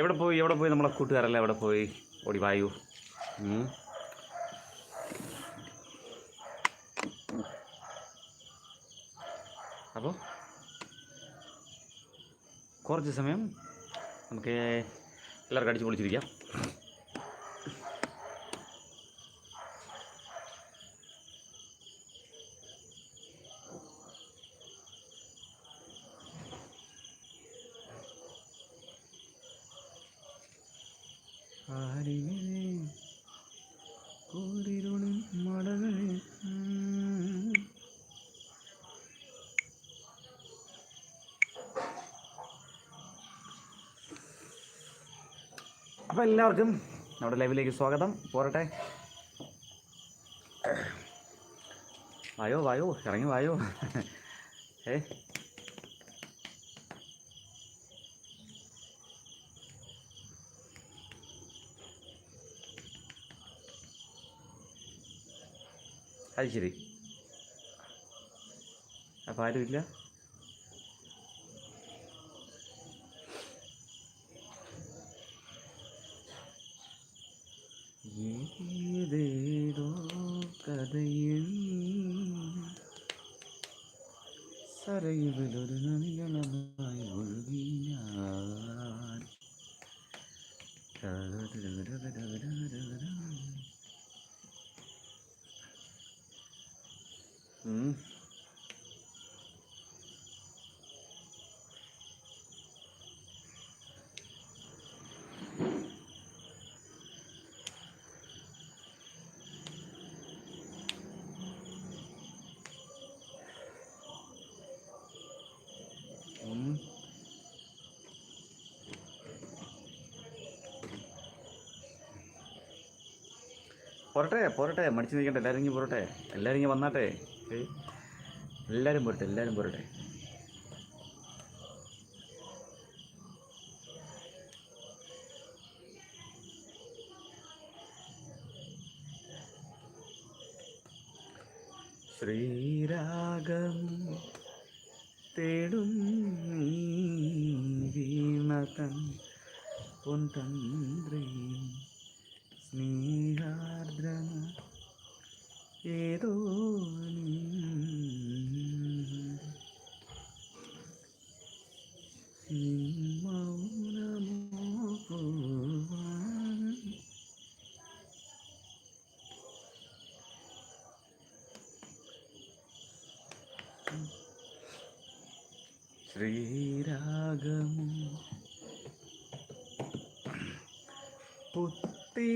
എവിടെ പോയി? എവിടെ പോയി നമ്മളെ കൂട്ടുകാരല്ല എവിടെ പോയി? ഓടി വായു. അപ്പോൾ കുറച്ച് സമയം നമുക്ക് എല്ലാവർക്കും അടിച്ച് പൊളിച്ചിരിക്കാം. അപ്പോൾ എല്ലാവർക്കും നമ്മുടെ ലൈവിലേക്ക് സ്വാഗതം. പോരട്ടെ. വായോ വായോ ഇറങ്ങി വായോ. ഏ? അത് ശരി. അപ്പം ആരുമില്ല? দিয়ে പോരട്ടെ പോരട്ടെ. മടിച്ചു നിൽക്കട്ടെ എല്ലാവരും ഇങ്ങനെ പോരട്ടെ. എല്ലാവരും ഇങ്ങനെ വന്നാട്ടെ. എല്ലാവരും പോരട്ടെ എല്ലാവരും പോരട്ടെ.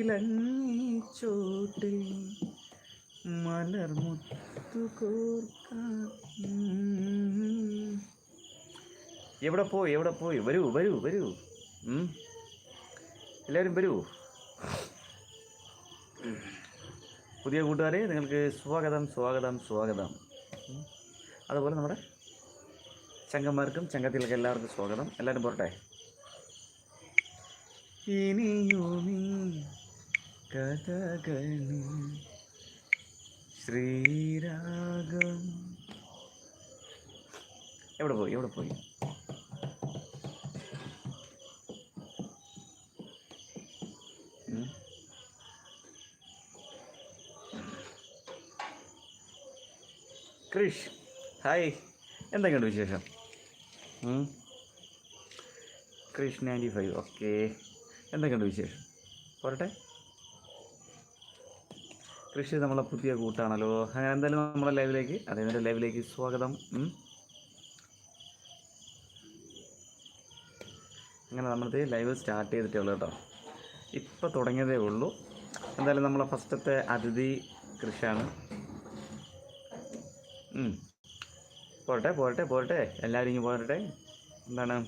പുത്തിലങ്ങി ചോട്ടിൽ മലർമുത്തു എവിടെ പോയി എവിടെ പോയി? വരൂ വരൂ വരൂ. എല്ലാവരും വരൂ. പുതിയ കൂട്ടുകാരെ നിങ്ങൾക്ക് സ്വാഗതം സ്വാഗതം സ്വാഗതം. അതുപോലെ നമ്മുടെ ചങ്കന്മാർക്കും ചങ്കത്തിലേക്ക് എല്ലാവർക്കും സ്വാഗതം. എല്ലാവരും പോരട്ടെ? ഇനിയുമീ കഥകളി. ശ്രീരാഗം. എവിടെ പോയി? എവിടെ പോയി? ക്രിഷ് ഹായ്. എന്തൊക്കെയുണ്ട് വിശേഷം? Krish ninety five. ഓക്കെ. എന്തൊക്കെയുണ്ട് വിശേഷം? പോരട്ടെ. കൃഷി നമ്മളെ പുതിയ കൂട്ടാണല്ലോ. അങ്ങനെ എന്തായാലും നമ്മളെ ലൈവിലേക്ക് അതേപോലെ ലൈവിലേക്ക് സ്വാഗതം. അങ്ങനെ നമ്മളത് ലൈവ് സ്റ്റാർട്ട് ചെയ്തിട്ടേ ഉള്ളൂ കേട്ടോ. ഇപ്പോൾ തുടങ്ങിയതേ ഉള്ളൂ. എന്തായാലും നമ്മളെ ഫസ്റ്റത്തെ അതിഥി കൃഷിയാണ്. പോരട്ടെ പോരട്ടെ പോരട്ടെ. എല്ലാവരും ഇങ്ങനെ പോരട്ടെ. എന്താണ്?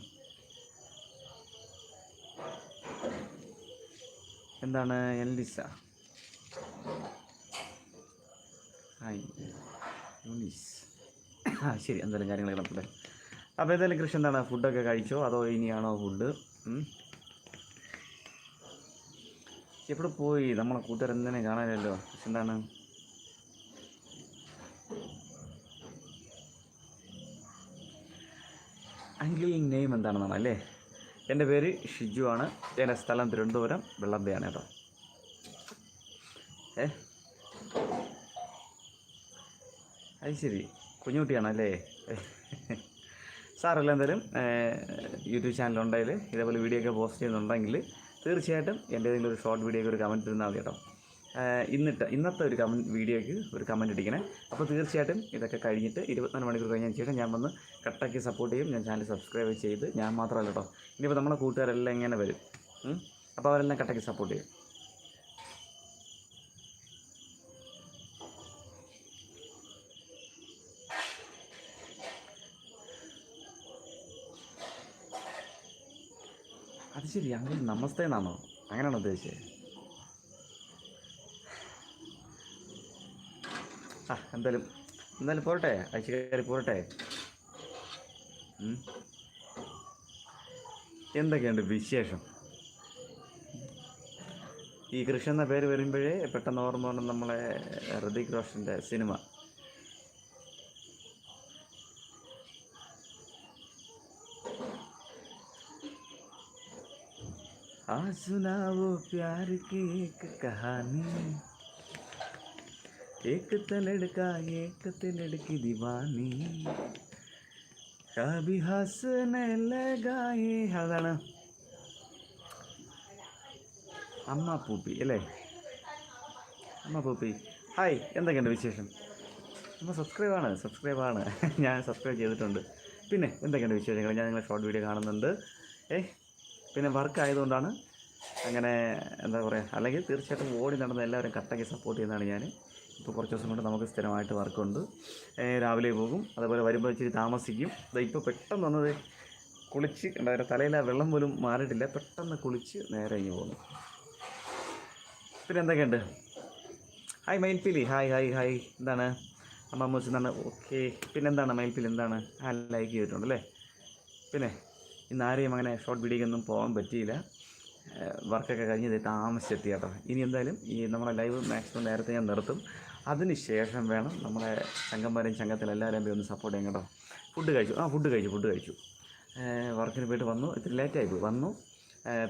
എന്താണ് എൽഡിസ ഹായ്. യൂണീസ്. ആ ശരി എന്തായാലും കാര്യങ്ങളൊക്കെ നടക്കട്ടെ അപ്പോൾ ഏതായാലും കൃഷി എന്താണ്? ഫുഡൊക്കെ കഴിച്ചോ? അതോ ഇനിയാണോ ഫുഡ്? എവിടെ പോയി? നമ്മളെ കൂട്ടുകാർ എന്തിനെ കാണാനല്ലോ എന്താണ്? അങ്കിൾ നെയിം എന്താണെന്നാണ് അല്ലേ? എന്റെ പേര് ഷിജു ആണ്. എന്റെ സ്ഥലം തിരുവനന്തപുരം വെള്ളമ്പയാണ് കേട്ടോ. ഏ? അത് ശരി കുഞ്ഞുകുട്ടിയാണല്ലേ? സാറല്ല എന്തായാലും യൂട്യൂബ് ചാനലുണ്ടെങ്കിൽ ഇതേപോലെ വീഡിയോ ഒക്കെ പോസ്റ്റ് ചെയ്യുന്നുണ്ടെങ്കിൽ തീർച്ചയായിട്ടും എന്റെ ഏതെങ്കിലും ഒരു ഷോർട്ട് വീഡിയോക്ക് ഒരു കമന്റ് ഇരുന്നാൽ മതി കേട്ടോ. ഇന്നിട്ട് ഇന്നത്തെ ഒരു കമന്റ് വീഡിയോയ്ക്ക് ഒരു കമന്റ് ഇടിക്കണേ അപ്പോൾ തീർച്ചയായിട്ടും ഇതൊക്കെ കഴിഞ്ഞിട്ട് ഇരുപത്തിനാല് മണിക്കൂർ കഴിഞ്ഞ ശേഷം ഞാൻ വന്ന് കട്ടാക്കി സപ്പോർട്ട് ചെയ്യും. ഞാൻ ചാനൽ സബ്സ്ക്രൈബ് ചെയ്ത് ഞാൻ മാത്രമല്ല കേട്ടോ. ഇനിയിപ്പോൾ നമ്മുടെ കൂട്ടുകാരെല്ലാം ഇങ്ങനെ വരും? അപ്പോൾ അവരെല്ലാം കട്ടാക്കി സപ്പോർട്ട് ചെയ്യും അത് ശരി അങ്ങനെ നമസ്തേ എന്നാണോ അങ്ങനെയാണോ ഉദ്ദേശിച്ചത് ആ എന്തായാലും എന്തായാലും പോരട്ടെ അയച്ചു കയറി പോരട്ടെ. എന്തൊക്കെയുണ്ട് വിശേഷം? ഈ കൃഷി എന്ന പേര് വരുമ്പോഴേ പെട്ടെന്ന് ഓർമ്മ വന്ന നമ്മളെ ഹൃതിക് റോഷന്റെ സിനിമ. सुनाओ प्यार की एक कहानी एक तो लड़का एक तो लड़की दीवानी कभी हंसने लगा ये അതാണ് അമ്മ പൂപ്പി അല്ലേ അമ്മ പൂപ്പി ഹായ് എന്തൊക്കെയുണ്ട് വിശേഷം നമ്മൾ സബ്സ്ക്രൈബാണ് സബ്സ്ക്രൈബാണ് ഞാൻ സബ്സ്ക്രൈബ് ചെയ്തിട്ടുണ്ട് പിന്നെ എന്തൊക്കെയുണ്ട് വിശേഷങ്ങൾ ഞാൻ നിങ്ങളെ ഷോർട്ട് വീഡിയോ കാണുന്നുണ്ട് ഏ പിന്നെ വർക്ക് ആയതുകൊണ്ടാണ് അങ്ങനെ എന്താ പറയുക അല്ലെങ്കിൽ തീർച്ചയായിട്ടും ഓടി നടന്ന എല്ലാവരും കട്ടയ്ക്ക് സപ്പോർട്ട് ചെയ്യുന്നതാണ് ഞാൻ ഇപ്പോൾ കുറച്ച് ദിവസം കൊണ്ട് നമുക്ക് സ്ഥിരമായിട്ട് വർക്കുണ്ട് രാവിലെ പോകും. അതുപോലെ വരുമ്പോൾ ഇച്ചിരി താമസിക്കും. ഇപ്പോൾ പെട്ടെന്ന് വന്നത് കുളിച്ച് എന്താ പറയുക ആ വെള്ളം പോലും മാറിയിട്ടില്ല. പെട്ടെന്ന് കുളിച്ച് നേരെ ഇങ്ങ് പോകുന്നു. പിന്നെ എന്തൊക്കെയുണ്ട്? ഹായ് മയിൽപ്പിലി. ഹായ് ഹായ് ഹായ് എന്താണ്? അമ്മ മൂസ് എന്താണ്? ഓക്കെ പിന്നെ എന്താണ്? മയിൽപ്പിലി എന്താണ്? ആ ലൈക്ക് ചെയ്തിട്ടുണ്ട് അല്ലേ? പിന്നെ ഇന്ന് ആരെയും അങ്ങനെ ഷോർട്ട് വീഡിയോക്കൊന്നും പോകാൻ പറ്റിയില്ല. വർക്കൊക്കെ കഴിഞ്ഞ് ഇത് താമസിച്ചെത്തി കേട്ടോ. ഇനി എന്തായാലും ഈ നമ്മുടെ ലൈവ് മാക്സിമം നേരത്തെ ഞാൻ നിർത്തും. അതിന് ശേഷം വേണം നമ്മുടെ ചങ്കന്മാരെയും ചങ്കത്തിലും എല്ലാവരെയും പോയി ഒന്ന് സപ്പോർട്ട് ചെയ്യാൻ കേട്ടോ. ഫുഡ് കഴിച്ചു. ആ ഫുഡ് കഴിച്ചു ഫുഡ് കഴിച്ചു. വർക്കിന് പോയിട്ട് വന്നു. ഇത്തിരി ലേറ്റായി പോയി. വന്നു.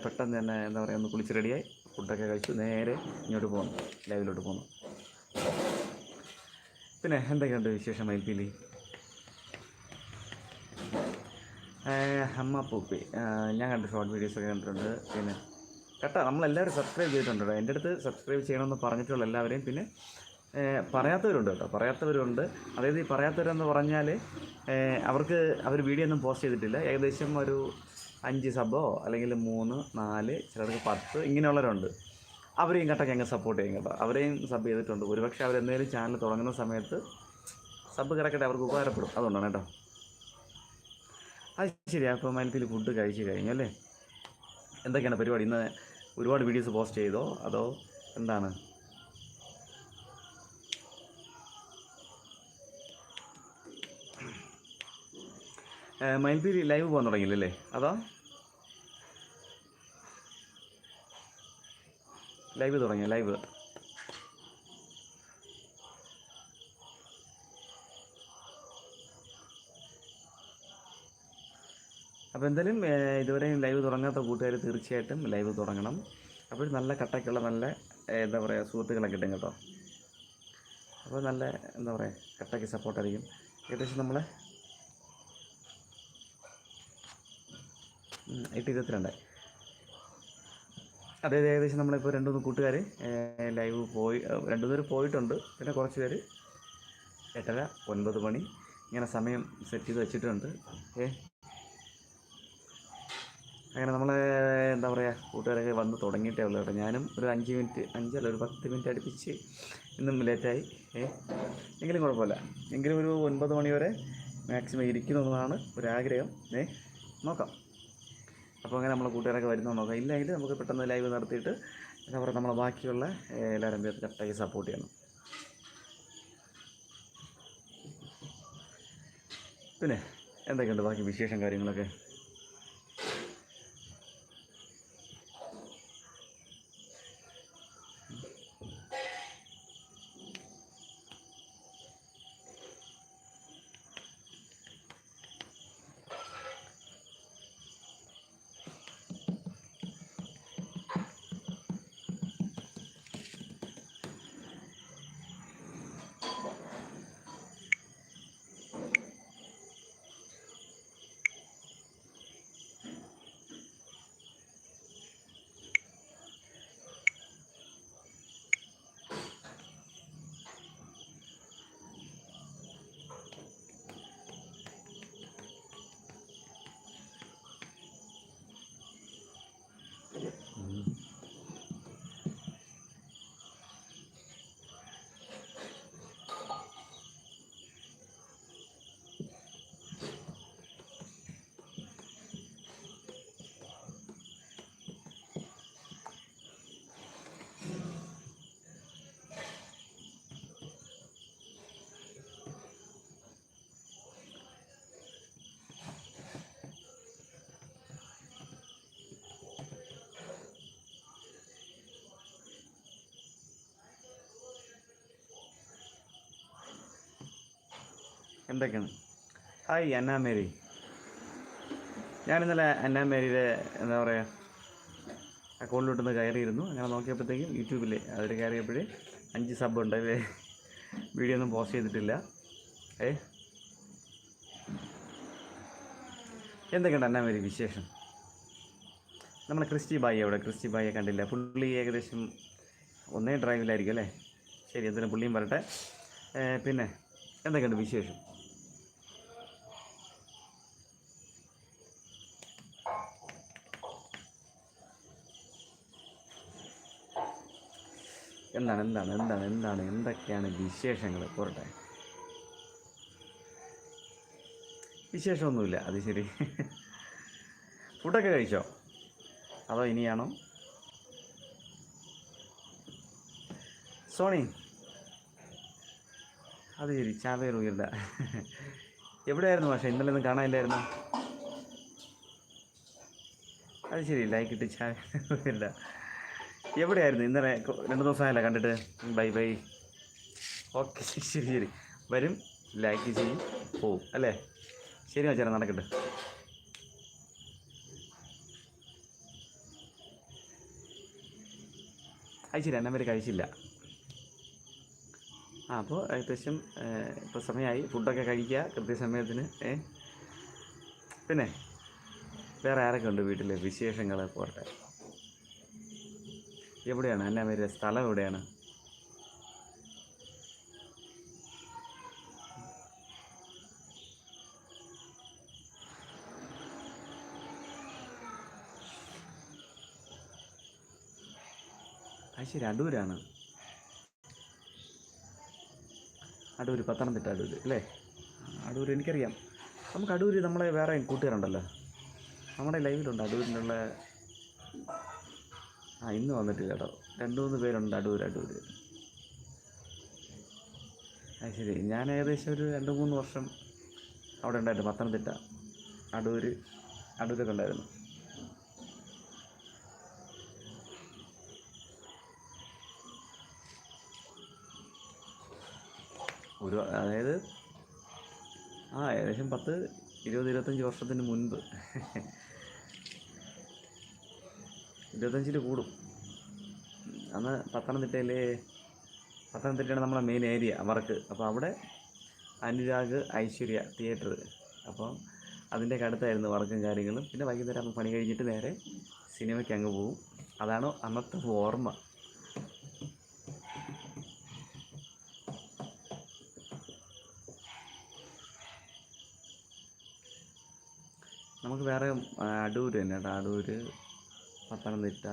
പെട്ടെന്ന് തന്നെ എന്താ പറയുക ഒന്ന് കുളിച്ച് റെഡിയായി ഫുഡൊക്കെ കഴിച്ചു. നേരെ ഇങ്ങോട്ട് പോന്നു. ലൈവിലോട്ട് പോന്നു. പിന്നെ എന്തൊക്കെയുണ്ട് വിശേഷം മയിൽപ്പീലി പി അമ്മ പൂപ്പി ഞാൻ കണ്ട ഷോർട്ട് വീഡിയോസൊക്കെ കണ്ടിട്ടുണ്ട്. പിന്നെ കേട്ടോ നമ്മളെല്ലാവരും സബ്സ്ക്രൈബ് ചെയ്തിട്ടുണ്ട് എന്റെ അടുത്ത് സബ്സ്ക്രൈബ് ചെയ്യണമെന്ന് പറഞ്ഞിട്ടുള്ള എല്ലാവരെയും പിന്നെ പറയാത്തവരുണ്ട് കേട്ടോ. പറയാത്തവരുണ്ട്. അതായത് ഈ പറയാത്തവരെന്ന് പറഞ്ഞാൽ അവർക്ക് അവർ വീഡിയോ ഒന്നും പോസ്റ്റ് ചെയ്തിട്ടില്ല. ഏകദേശം ഒരു അഞ്ച് സബോ അല്ലെങ്കിൽ മൂന്ന് നാല് ചിലർക്ക് പത്ത് ഇങ്ങനെയുള്ളവരുണ്ട്. അവരെയും കേട്ടോ ഞങ്ങൾ സപ്പോർട്ട് ചെയ്യും കേട്ടോ. അവരെയും സബ് ചെയ്തിട്ടുണ്ട്. ഒരുപക്ഷെ അവരെന്തെങ്കിലും ചാനൽ തുടങ്ങുന്ന സമയത്ത് സബ് കിടക്കട്ടെ അവർക്ക് ഉപകാരപ്പെടും. അതുകൊണ്ടാണ് കേട്ടോ. അത് ശരി അപ്പോൾ മലത്തിൽ ഫുഡ് കഴിച്ച് കഴിഞ്ഞു അല്ലേ? എന്തൊക്കെയാണ് പരിപാടി ഇന്ന്? ഒരുപാട് വീഡിയോസ് പോസ്റ്റ് ചെയ്തോ? അതോ എന്താണ്? മയിൽപീരി ലൈവ് പോകാൻ തുടങ്ങിയില്ലല്ലേ? അതോ? ലൈവ് തുടങ്ങിയ? ലൈവ്. അപ്പോൾ എന്തായാലും ഇതുവരെയും ലൈവ് തുടങ്ങാത്ത കൂട്ടുകാർ തീർച്ചയായിട്ടും ലൈവ് തുടങ്ങണം. അപ്പോൾ നല്ല കട്ടൊക്കെയുള്ള നല്ല എന്താ പറയുക സുഹൃത്തുക്കളെ കിട്ടും കേട്ടോ. അപ്പോൾ നല്ല എന്താ പറയുക കട്ടയ്ക്ക് സപ്പോർട്ടായിരിക്കും ഏകദേശം നമ്മളെ എട്ട് ഇരുപത്തിരണ്ട്. അതായത് അതെ, ഏകദേശം നമ്മളിപ്പോൾ രണ്ട് മൂന്ന് കൂട്ടുകാർ ലൈവ് പോയി രണ്ട് രണ്ട് പേര് പോയിട്ടുണ്ട്. പിന്നെ കുറച്ച് പേര് എട്ടര ഒൻപത് മണി ഇങ്ങനെ സമയം സെറ്റ് ചെയ്ത് വെച്ചിട്ടുണ്ട്. ഏ അങ്ങനെ നമ്മൾ എന്താ പറയുക കൂട്ടുകാരൊക്കെ വന്ന് തുടങ്ങിയിട്ടേ ഉള്ളൂ കേട്ടോ. ഞാനും ഒരു അഞ്ച് മിനിറ്റ് അഞ്ചല്ല ഒരു പത്ത് മിനിറ്റ് അടുപ്പിച്ച് ഇന്നും ലേറ്റായി. എങ്കിലും കുഴപ്പമില്ല. എങ്കിലും ഒരു ഒൻപത് മണി വരെ മാക്സിമം എന്നതാണ് ഒരാഗ്രഹം. ഏ? നോക്കാം. അപ്പോൾ അങ്ങനെ നമ്മളെ കൂട്ടുകാരൊക്കെ വരുന്നോ നോക്കാം. ഇല്ലെങ്കിൽ നമുക്ക് പെട്ടെന്ന് ലൈവ് നടത്തിയിട്ട് എന്താ പറയുക നമ്മളെ ബാക്കിയുള്ള എല്ലാവരും കറക്റ്റായി സപ്പോർട്ട് ചെയ്യണം. പിന്നെ എന്തൊക്കെയുണ്ട് ബാക്കി വിശേഷം കാര്യങ്ങളൊക്കെ? എന്തൊക്കെയാണ്? ഹായ് അന്നാ മേരി. ഞാനിന്നലെ അന്നാ മേരിയുടെ എന്താ പറയുക അക്കൗണ്ടിലോട്ടൊന്ന് കയറിയിരുന്നു. അങ്ങനെ നോക്കിയപ്പോഴത്തേക്കും യൂട്യൂബിൽ അതിൽ കയറിയപ്പോഴേ അഞ്ച് സബ് ഉണ്ട്. അല്ലേ വീഡിയോ ഒന്നും പോസ്റ്റ് ചെയ്തിട്ടില്ല. ഏ? എന്തൊക്കെയുണ്ട് അന്നാ മേരി വിശേഷം? നമ്മളെ ക്രിസ്റ്റി ബായി അവിടെ ക്രിസ്റ്റി ബായിയെ കണ്ടില്ല. പുള്ളി ഏകദേശം ഒന്നേ ഡ്രൈവിലായിരിക്കും അല്ലേ? ശരി എന്തിനും പുള്ളിയും വരട്ടെ. പിന്നെ എന്തൊക്കെയുണ്ട് വിശേഷം? എന്താണ് എന്താണ് എന്താണ് എന്താണ് എന്തൊക്കെയാണ് വിശേഷങ്ങൾ പോരട്ടെ. വിശേഷമൊന്നുമില്ല അത് ശരി. ഫുഡൊക്കെ കഴിച്ചോ? അതോ ഇനിയാണോ? സോണി. അത് ശരി ചാവേർ ഉയർന്ന. എവിടെയായിരുന്നു പക്ഷേ ഇന്നലെ ഒന്നും കാണാനില്ലായിരുന്നു? അത് ശരി ലൈക്ക് ഇട്ട് ചാവേർ ഉയർന്ന. എവിടെയായിരുന്നു? ഇന്നലെ രണ്ട് ദിവസമായല്ലേ കണ്ടിട്ട്. Bye bye. ഓക്കെ ശരി ശരി. വരും. ലൈക്ക് ചെയ്യും. പോവും. അല്ലേ? ശരി ചേട്ടാ നടക്കട്ടെ. അയച്ചില്ല എണ്ണം പേര് കഴിച്ചില്ല. ആ അപ്പോൾ ഏകദേശം ഇപ്പോൾ സമയമായി ഫുഡൊക്കെ കഴിക്കുക കൃത്യസമയത്തിന് ഏ. പിന്നെ വേറെ ആരൊക്കെ ഉണ്ട് വീട്ടിൽ വിശേഷങ്ങൾ പോട്ടെ എവിടെയാണ്? എന്നെ പേര് സ്ഥലം എവിടെയാണ്? ശരി അടൂരാണ്. അടൂർ പത്തനംതിട്ട അടൂർ അല്ലേ? അടൂർ എനിക്കറിയാം. നമുക്ക് അടൂർ നമ്മളെ വേറെ കൂട്ടുകാരുണ്ടല്ലോ. നമ്മുടെ ലൈവിലുണ്ട് അടൂരിനുള്ള ആ ഇന്ന് വന്നിട്ടില്ല കേട്ടോ. രണ്ട് മൂന്ന് പേരുണ്ട് അടൂർ അടൂർ അത് ശരി. ഞാൻ ഏകദേശം ഒരു രണ്ട് മൂന്ന് വർഷം അവിടെ ഉണ്ടായിരുന്നു. പത്തനംതിട്ട അടൂർ അടൂരൊക്കെ ഉണ്ടായിരുന്നു. ഒരു അതായത് ആ ഏകദേശം പത്ത് ഇരുപത് ഇരുപത്തഞ്ച് വർഷത്തിന് മുൻപ്. ഇരുപത്തഞ്ചിൽ കൂടും. അന്ന് പത്തനംതിട്ടയിൽ പത്തനംതിട്ടയാണ് നമ്മളെ മെയിൻ ഏരിയ വർക്ക് അപ്പോൾ അവിടെ അനുരാഗ് ഐശ്വര്യ തിയേറ്റർ അപ്പം അതിന്റെ അടുത്തായിരുന്നു വർക്കും കാര്യങ്ങളും. പിന്നെ വൈകുന്നേരം നമ്മൾ പണി കഴിഞ്ഞിട്ട് നേരെ സിനിമയ്ക്ക് അങ്ങ് പോകും അതാണ് അന്നത്തെ ഓർമ്മ. നമുക്ക് വേറെ അടൂർ തന്നെ കേട്ടോ. അടൂർ പത്തനംതിട്ട.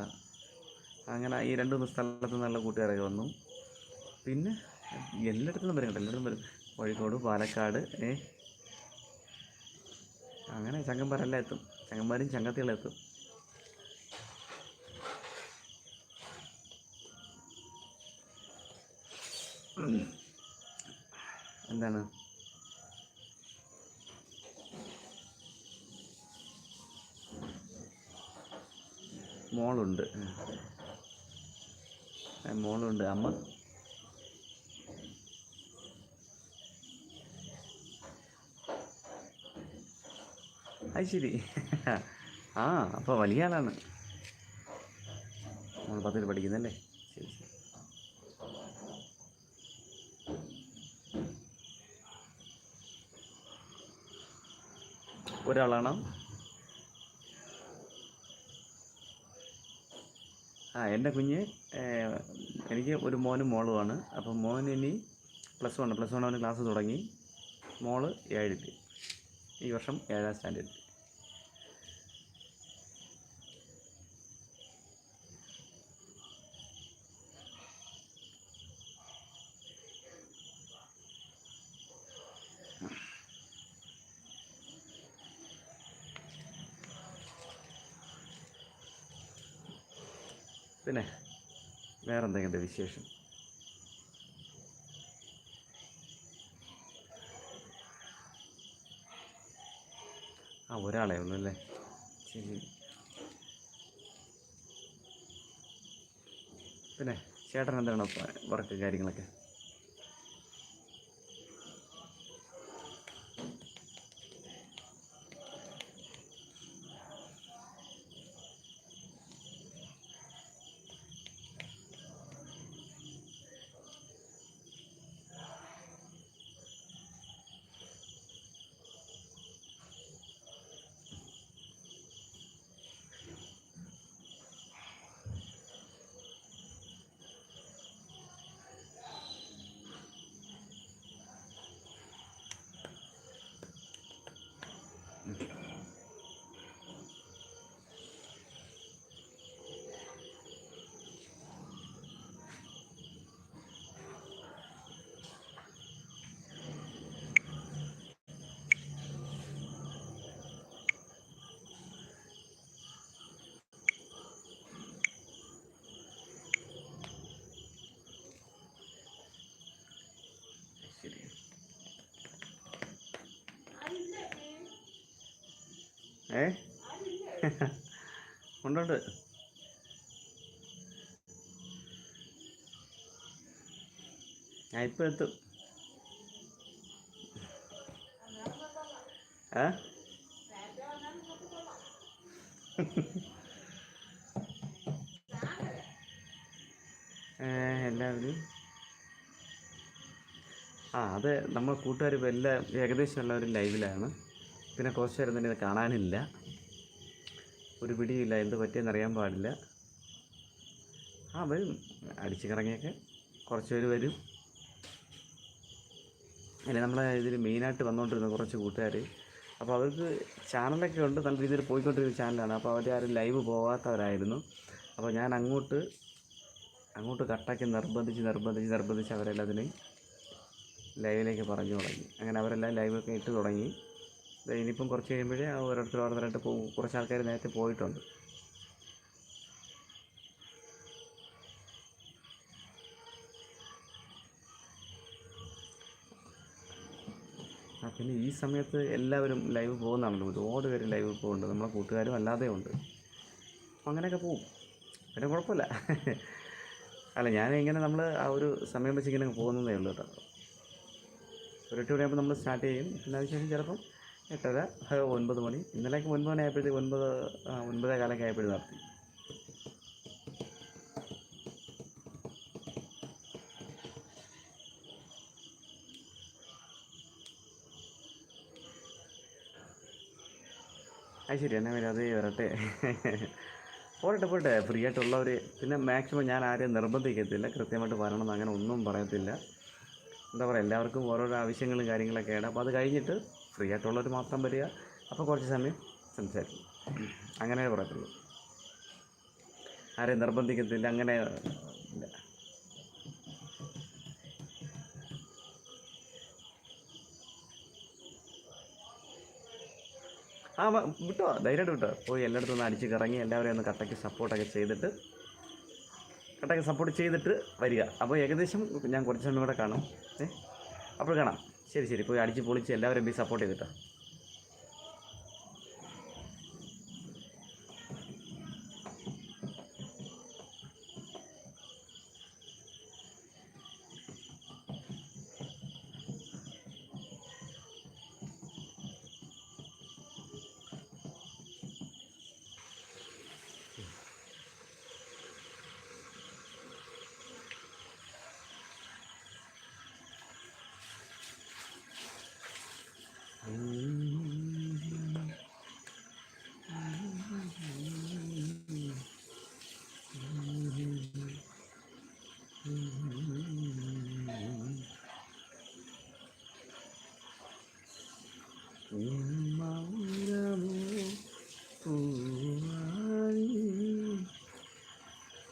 അങ്ങനെ ഈ രണ്ട് മൂന്ന് സ്ഥലത്ത് നല്ല കൂട്ടുകാരൊക്കെ വന്നു. പിന്നെ എല്ലായിടത്തും വരും കേട്ടോ എല്ലായിടത്തും വരും. കോഴിക്കോട് പാലക്കാട് ഏ? അങ്ങനെ ചങ്ങന്മാരെല്ലാം എത്തും. ചങ്ങന്മാരും ചങ്ങത്തികളും എത്തും. എന്താണ്? മോളുണ്ട്. മോളുണ്ട്. അമ്മ? അത് ശരി. ആ അപ്പോൾ വലിയ ആളാണ്. നമ്മൾ പത്തിൽ പഠിക്കുന്നല്ലേ? ശരി ശരി. ഒരാളാണോ? എന്റെ കുഞ്ഞ് എനിക്ക് ഒരു മോനും മോളുമാണ്. അപ്പം മോൻ ഇനി പ്ലസ് വൺ പ്ലസ് വൺ അവന് ക്ലാസ് തുടങ്ങി. മോൾ ഏഴിൽ ഈ വർഷം ഏഴാം സ്റ്റാൻഡേർഡ് പിന്നെ വേറെ എന്തെങ്കിലും വിശേഷം? ആ ഒരാളെ ഉള്ളൂ അല്ലേ? ശരി. പിന്നെ ചേട്ടൻ എന്താണ് വർക്ക് കാര്യങ്ങളൊക്കെ? ഏ? ഉണ്ടുണ്ട്? ഞാൻ ഇപ്പം എത്തും. ഏ? എല്ലാവരും? ആ അത് നമ്മൾ കൂട്ടുകാർ ഇപ്പോൾ എല്ലാ ഏകദേശം എല്ലാവരും ലൈവിലാണ്. പിന്നെ കുറച്ച് നേരം തന്നെ ഇത് കാണാനില്ല. ഒരു പിടിയില്ല എന്ത് പറ്റിയെന്ന് അറിയാൻ പാടില്ല. ആ വരും. അടിച്ചു കറങ്ങിയൊക്കെ കുറച്ച് പേര് വരും. അല്ലെ നമ്മളെ ഇതിൽ മെയിനായിട്ട് വന്നുകൊണ്ടിരുന്ന കുറച്ച് കൂട്ടുകാർ അപ്പോൾ അവർക്ക് ചാനലൊക്കെ ഉണ്ട് നല്ല രീതിയിൽ പോയിക്കൊണ്ടിരിക്കുന്ന ചാനലാണ്. അപ്പോൾ അവർ ആരും ലൈവ് പോകാത്തവരായിരുന്നു അപ്പോൾ ഞാൻ അങ്ങോട്ട് അങ്ങോട്ട് കട്ടാക്കി നിർബന്ധിച്ച് നിർബന്ധിച്ച് നിർബന്ധിച്ച് അവരെല്ലാത്തിനെയും ലൈവിലേക്ക് പറഞ്ഞു തുടങ്ങി. അങ്ങനെ അവരെല്ലാം ലൈവൊക്കെ ഇട്ട് തുടങ്ങി. ഇനിയിപ്പം കുറച്ച് കഴിയുമ്പോഴേ ഓരോരുത്തർ ഓരോരുത്തരായിട്ട് പോകും കുറച്ച് ആൾക്കാർ നേരത്തെ പോയിട്ടുണ്ട്. പിന്നെ ഈ സമയത്ത് എല്ലാവരും ലൈവ് പോകുന്നതാണല്ലോ. ഒരുപാട് പേര് ലൈവ് പോകുന്നുണ്ട്. നമ്മളെ കൂട്ടുകാരും അല്ലാതെ ഉണ്ട്. അപ്പം അങ്ങനെയൊക്കെ പോവും പിന്നെ കുഴപ്പമില്ല. അല്ല ഞാൻ ഇങ്ങനെ നമ്മൾ ആ ഒരു സമയം വെച്ച് ഇങ്ങനെ പോകുന്നതേ ഉള്ളൂ കേട്ടോ. ഒരു എട്ട് മണിയാകുമ്പോൾ നമ്മൾ സ്റ്റാർട്ട് ചെയ്യും. പിന്നെ അതിനുശേഷം ചിലപ്പം എട്ടര ഒൻപത് മണി. ഇന്നലേക്ക് ഒൻപത് മണി ആയപ്പോഴത്തേക്ക് ഒൻപത് ഒൻപതേ കാലൊക്കെ ആയപ്പോഴും നടത്തി. അത് ശരി എന്നെ വരും അതേ വരട്ടെ. പോരട്ടെ പോട്ടെ ഫ്രീ ആയിട്ടുള്ളവർ പിന്നെ മാക്സിമം ഞാൻ ആരെയും നിർബന്ധിക്കത്തില്ല. കൃത്യമായിട്ട് വരണമെന്ന് അങ്ങനെ ഒന്നും പറയത്തില്ല. എന്താ പറയുക എല്ലാവർക്കും ഓരോരോ ആവശ്യങ്ങളും കാര്യങ്ങളൊക്കെയാണ് അപ്പോൾ അത് കഴിഞ്ഞിട്ട് ഫ്രീ ആയിട്ടുള്ളവർ മാത്രം വരിക. അപ്പോൾ കുറച്ച് സമയം സംസാരിക്കും. അങ്ങനെ പറയത്തുള്ളൂ. ആരെയും നിർബന്ധിക്കത്തില്ല. അങ്ങനെ ആ വിട്ടോ? ധൈര്യമായിട്ട് വിട്ടോ. പോയി എല്ലായിടത്തും ഒന്ന് അടിച്ച് കറങ്ങി എല്ലാവരെയും ഒന്ന് കട്ടയ്ക്ക് സപ്പോർട്ടൊക്കെ ചെയ്തിട്ട് കട്ടയ്ക്ക് സപ്പോർട്ട് ചെയ്തിട്ട് വരിക. അപ്പോൾ ഏകദേശം ഞാൻ കുറച്ച് സമയം കൂടെ കാണും. ഏ? അപ്പോൾ കാണാം. ശരി ശരി. പോയി അടിച്ച് പൊളിച്ച് എല്ലാവരും പോയി സപ്പോർട്ട് ചെയ്തിട്ടോ.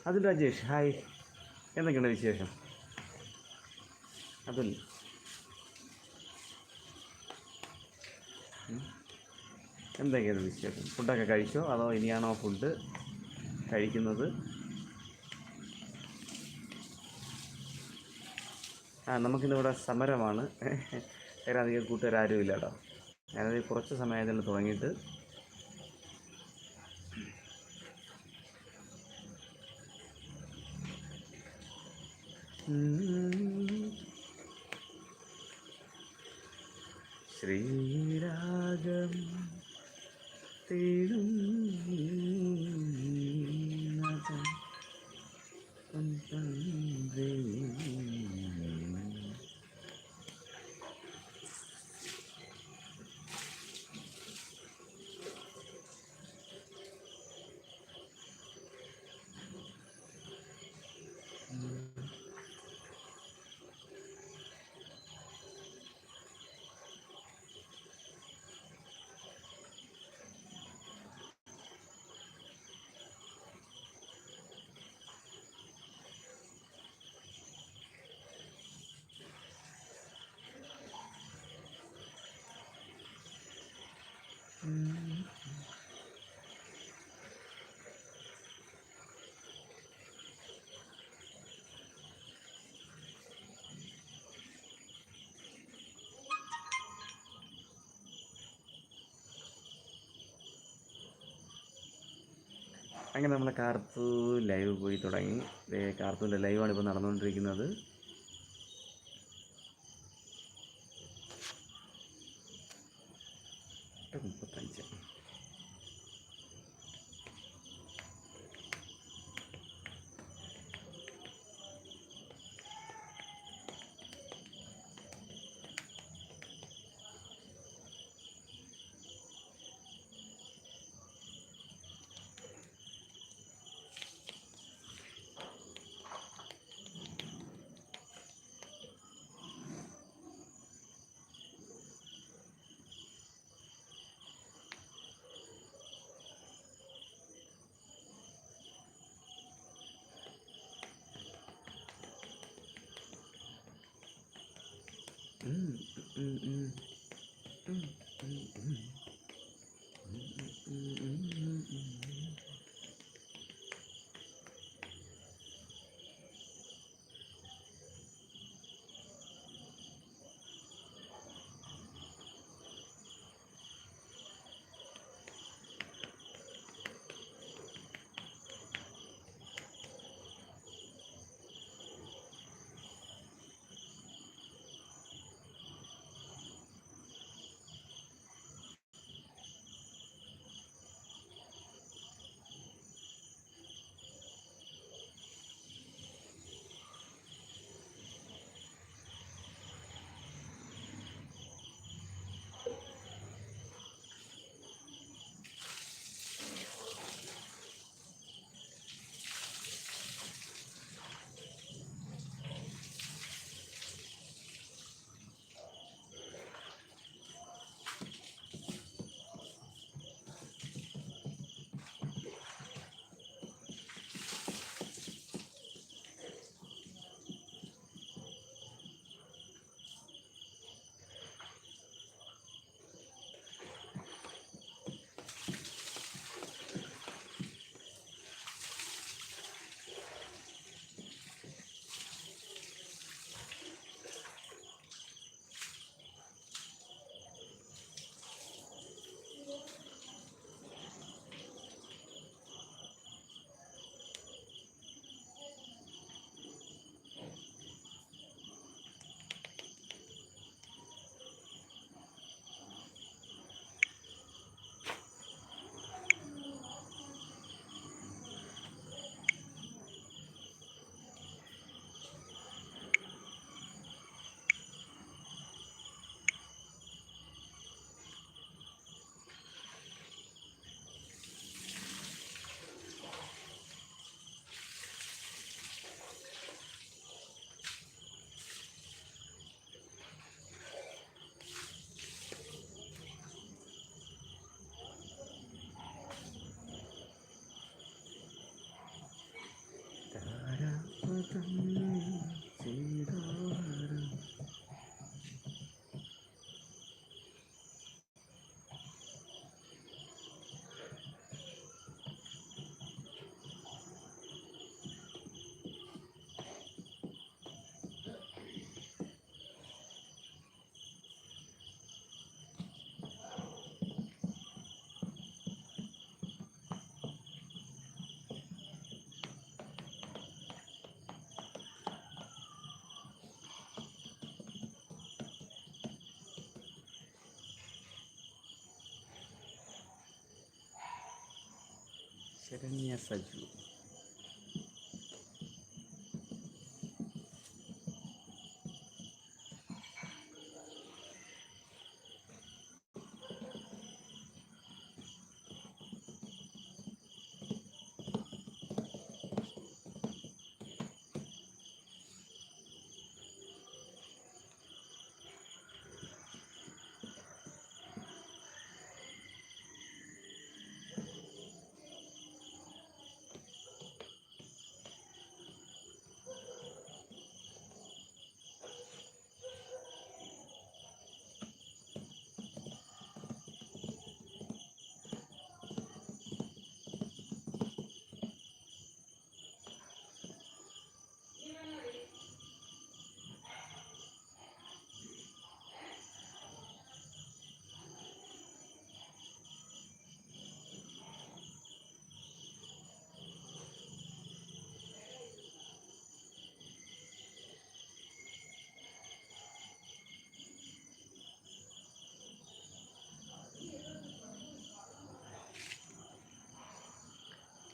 അതുൽ രാജേഷ് ഹായ് എന്തൊക്കെയുണ്ട് വിശേഷം അതുൽ. എന്തൊക്കെയാണ് വിശേഷം ഫുഡൊക്കെ കഴിച്ചോ അതോ ഇനിയാണോ ഫുഡ് കഴിക്കുന്നത് ആ നമുക്കിന്നിവിടെ സമരമാണ് അധികം കൂട്ടുകാരും ഇല്ല കേട്ടോ ഞാനത് കുറച്ച് സമയത്തിൽ തുടങ്ങിയിട്ട് ശ്രീരാഗം തേടും നദം അങ്ങനെ നമ്മളെ കാർത്തു ലൈവ് പോയി തുടങ്ങി. കാർത്തൂന്റെ ലൈവാണ് ഇപ്പോൾ നടന്നുകൊണ്ടിരിക്കുന്നത്. 嗯嗯嗯嗯嗯嗯。সেটা নিয়ে আসার জন্য।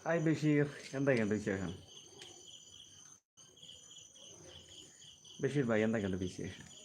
ഹായ് ബഷീർ എന്തൊക്കെയുണ്ട് വിശേഷം? ബഷീർ ഭായ് എന്തൊക്കെയുണ്ട് വിശേഷം?